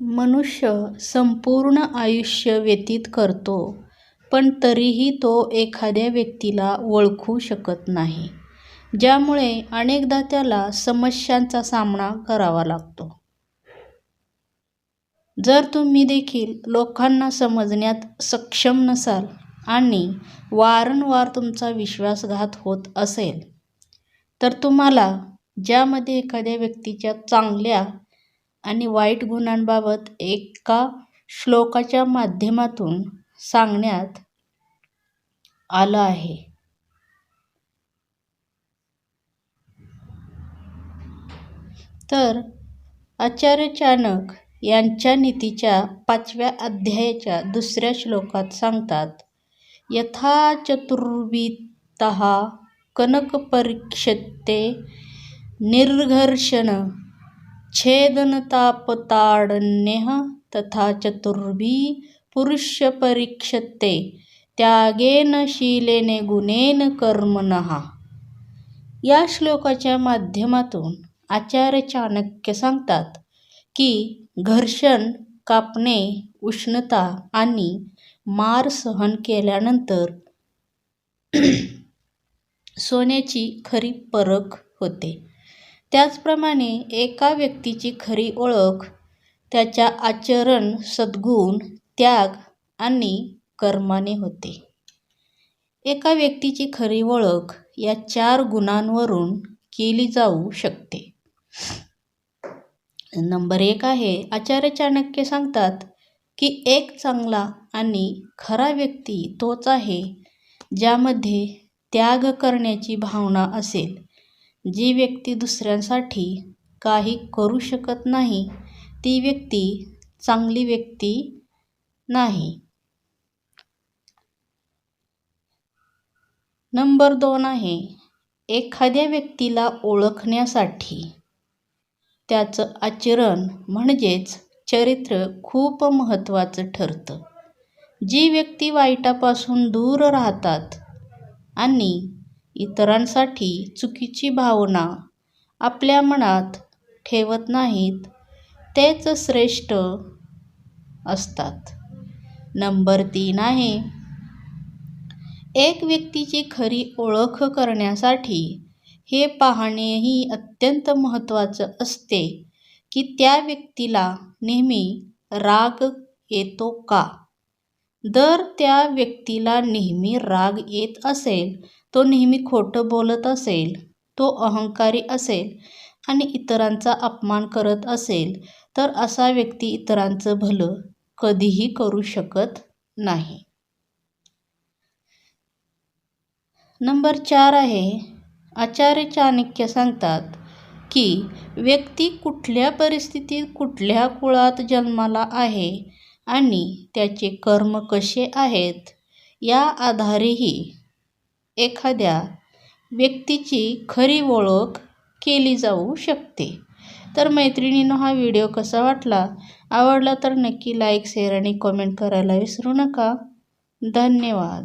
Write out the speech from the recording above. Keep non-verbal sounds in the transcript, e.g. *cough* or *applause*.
मनुष्य संपूर्ण आयुष्य व्यतीत करतो पण तरीही तो एखाद्या व्यक्तीला ओळखू शकत नाही. ज्यामुळे अनेकदा त्याला समस्यांचा सामना करावा लागतो. जर तुम्ही देखील लोकांना समजण्यात सक्षम नसाल आणि वारंवार तुमचा विश्वासघात होत असेल तर तुम्हाला ज्यामध्ये एखाद्या व्यक्तीच्या चांगल्या आणि वाईट गुणांबाबत एका श्लोकाच्या माध्यमातून सांगण्यात आलं आहे. तर आचार्य चाणक यांच्या नीतीच्या पाचव्या अध्यायाच्या दुसऱ्या श्लोकात सांगतात यथा चतुर्विधः कनकपरीक्षते निर्घर्षण छेदनतापताडन्यः तथा चतुर्भिः पुरुषपरीक्षते त्यागेन शीलेने गुणेन कर्मणः. या श्लोकाच्या माध्यमातून आचार्य चाणक्य सांगतात की घर्षण, कापणे, उष्णता आणि मार सहन केल्यानंतर *clears throat* सोन्याची खरी परख होते. त्याचप्रमाणे एका व्यक्तीची खरी ओळख त्याच्या आचरण, सद्गुण, त्याग आणि कर्माने होते. एका व्यक्तीची खरी ओळख या चार गुणांवरून केली जाऊ शकते. नंबर एक आहे आचार्य चाणक्य सांगतात की एक चांगला आणि खरा व्यक्ती तोच आहे ज्यामध्ये त्याग करण्याची भावना असेल. जी व्यक्ती दुसऱ्यांसाठी काही करू शकत नाही ती व्यक्ती चांगली व्यक्ती नाही. नंबर दोन आहे एखाद्या व्यक्तीला ओळखण्यासाठी त्याचं आचरण म्हणजेच चरित्र खूप महत्त्वाचं ठरतं. जी व्यक्ती वाईटापासून दूर राहतात आणि इतरांसाठी चुकीची भावना आपल्या मनात ठेवत नाहीत तेच श्रेष्ठ असतात. नंबर तीन आहे एक व्यक्तीची खरी ओळख करण्यासाठी हे पाहणेही अत्यंत महत्त्वाचं असते की त्या व्यक्तीला नेहमी राग येतो का? जर त्या व्यक्तीला नेहमी राग येत असेल, तो नेहमी खोटं बोलत असेल, तो अहंकारी असेल आणि इतरांचा अपमान करत असेल तर असा व्यक्ती इतरांचं भलं कधीही करू शकत नाही. नंबर चार आहे आचार्य चाणक्य सांगतात की व्यक्ती कुठल्या परिस्थितीत कुठल्या कुळात जन्माला आहे आणि त्याचे कर्म कसे आहेत या आधारेही एखाद्या व्यक्तीची खरी ओळख केली जाऊ शकते. तर मैत्रिणीनं हा व्हिडिओ कसा वाटला? आवडला तर नक्की लाईक, शेअर आणि कमेंट करायला विसरू नका. धन्यवाद.